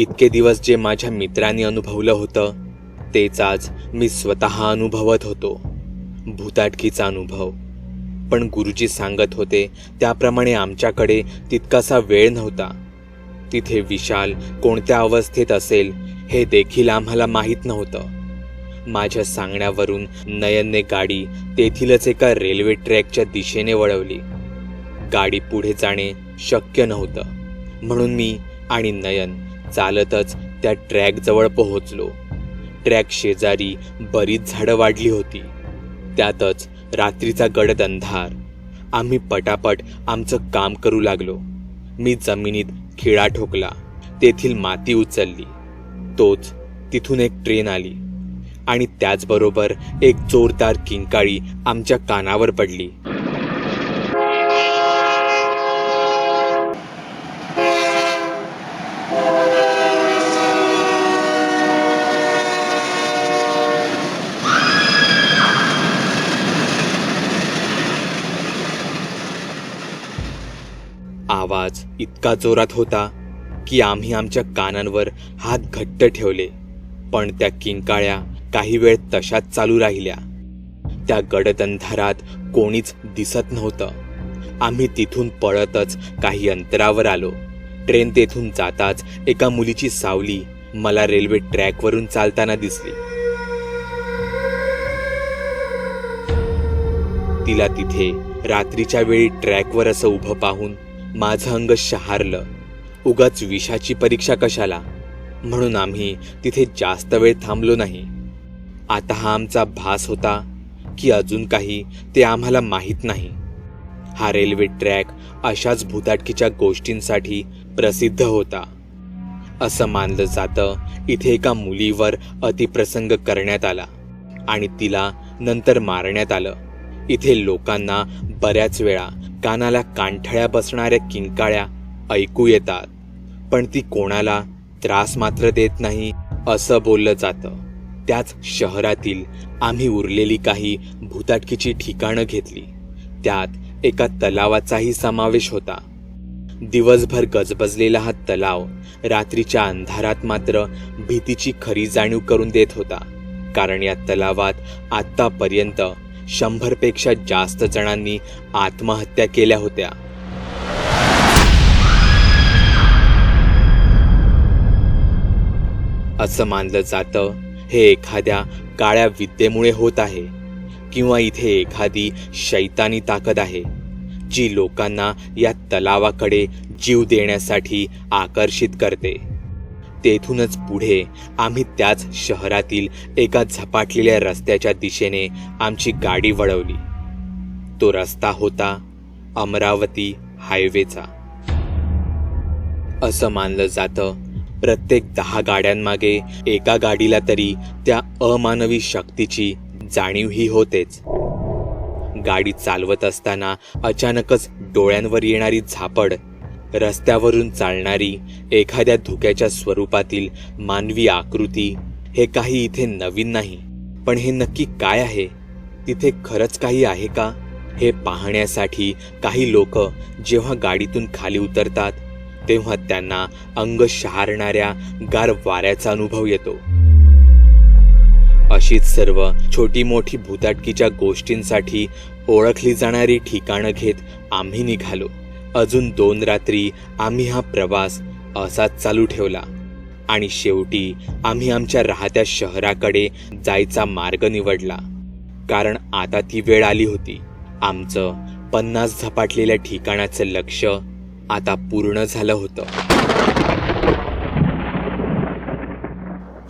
इतके दिवस जे माझ्या मित्रांनी अनुभवलं होतं तेच आज मी स्वतः अनुभवत होतो. भूताटकीचा अनुभव. पण गुरुजी सांगत होते त्याप्रमाणे आमच्याकडे तितकासा वेळ नव्हता. तिथे विशाल कोणत्या अवस्थेत असेल हे देखील आम्हाला माहीत नव्हतं. माझ्या सांगण्यावरून नयनने गाडी तेथीलच एका रेल्वे ट्रॅकच्या दिशेने वळवली. गाडी पुढे जाणे शक्य नव्हतं. म्हणून मी आणि नयन चालतच त्या ट्रॅकजवळ पोहोचलो. ट्रॅक शेजारी बरीच झाडं वाढली होती. त्यातच रात्रीचा गडद अंधार. आम्ही पटापट आमचं काम करू लागलो. मी जमिनीत खिळा ठोकला. तेथील माती उचलली. तोच तिथून एक ट्रेन आली. आणि त्याचबरोबर एक जोरदार किंकाळी आमच्या कानावर पडली. आवाज इतका जोरात होता की आम्ही आमच्या कानांवर हात घट्ट ठेवले. पण त्या किंकाळ्या काही वेळ तशाच चालू राहिल्या. त्या गडद अंधारात कोणीच दिसत नव्हतं. आम्ही तिथून पळतच काही अंतरावर आलो. ट्रेन तेथून जाताच एका मुलीची सावली मला रेल्वे ट्रॅकवरून चालताना दिसली. तिला तिथे रात्रीच्या वेळी ट्रॅकवर असं उभं पाहून माझं अंग शहारलं. उगाच विषाची परीक्षा कशाला? म्हणून आम्ही तिथे जास्त वेळ थांबलो नाही. आता हा आमचा भास होता की अजून काही ते आम्हाला माहीत नाही. हा रेल्वे ट्रॅक अशाच भूताटकीच्या गोष्टींसाठी प्रसिद्ध होता. असं मानलं जातं इथे एका मुलीवर अतिप्रसंग करण्यात आला आणि तिला नंतर मारण्यात आलं. इथे लोकांना बऱ्याच वेळा कानाला कानठळ्या बसणाऱ्या किंकाळ्या ऐकू येतात. पण ती कोणाला त्रास मात्र देत नाही असं बोललं जातं. त्याच शहरातील आम्ही उरलेली काही भूताटकीची ठिकाणं घेतली. त्यात एका तलावाचाही समावेश होता. दिवसभर गजबजलेला हा तलाव रात्रीच्या अंधारात मात्र भीतीची खरी जाणीव करून देत होता. कारण या तलावात आत्तापर्यंत शंभरपेक्षा जास्त जणांनी आत्महत्या केल्या होत्या. असं मानलं जातं हे एखाद्या काळ्या विद्येमुळे होत आहे किंवा इथे एखादी शैतानी ताकद आहे जी लोकांना या तलावाकडे जीव देण्यासाठी आकर्षित करते. तेथूनच पुढे आम्ही त्याच शहरातील एका झपाटलेल्या रस्त्याच्या दिशेने आमची गाडी वळवली. तो रस्ता होता अमरावती हायवेचा. असं मानलं जातं प्रत्येक दहा गाड्यांमागे एका गाडीला तरी त्या अमानवी शक्तीची जाणीवही होतेच. गाडी चालवत असताना अचानकच डोळ्यांवर येणारी झापड रस्त्यावरून चालणारी एखाद्या धुक्याच्या स्वरूपातील मानवी आकृती हे काही इथे नवीन नाही. पण हे नक्की काय आहे? तिथे खरंच काही आहे का? हे पाहण्यासाठी काही लोक जेव्हा गाडीतून खाली उतरतात तेव्हा त्यांना अंग शहारणाऱ्या गार वाऱ्याचा अनुभव येतो. अशीच सर्व छोटी मोठी भूताटकीच्या गोष्टींसाठी ओळखली जाणारी ठिकाणं घेत आम्ही निघालो. अजून दोन रात्री आम्ही हा प्रवास असाच चालू ठेवला. आणि शेवटी आम्ही आमच्या राहत्या शहराकडे जायचा मार्ग निवडला. कारण आता ती वेळ आली होती. आमचं पन्नास झपाटलेल्या ठिकाणाचं लक्ष आता पूर्ण झालं होतं.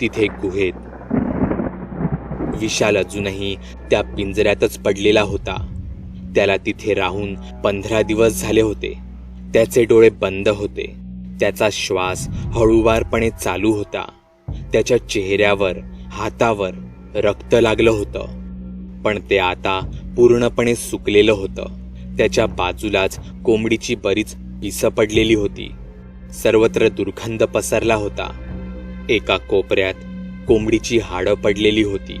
तिथे गुहेत विशाल अजूनही त्या पिंजऱ्यातच पडलेला होता. त्याला तिथे राहून पंधरा दिवस झाले होते. त्याचे डोळे बंद होते. त्याचा श्वास हळूवारपणे चालू होता. त्याच्या चेहऱ्यावर हातावर रक्त लागलं होतं. पण ते आता पूर्णपणे सुकलेलं होतं. त्याच्या बाजूलाच कोंबडीची बरीच पिसं पडलेली होती. सर्वत्र दुर्गंध पसरला होता. एका कोपऱ्यात कोंबडीची हाडं पडलेली होती.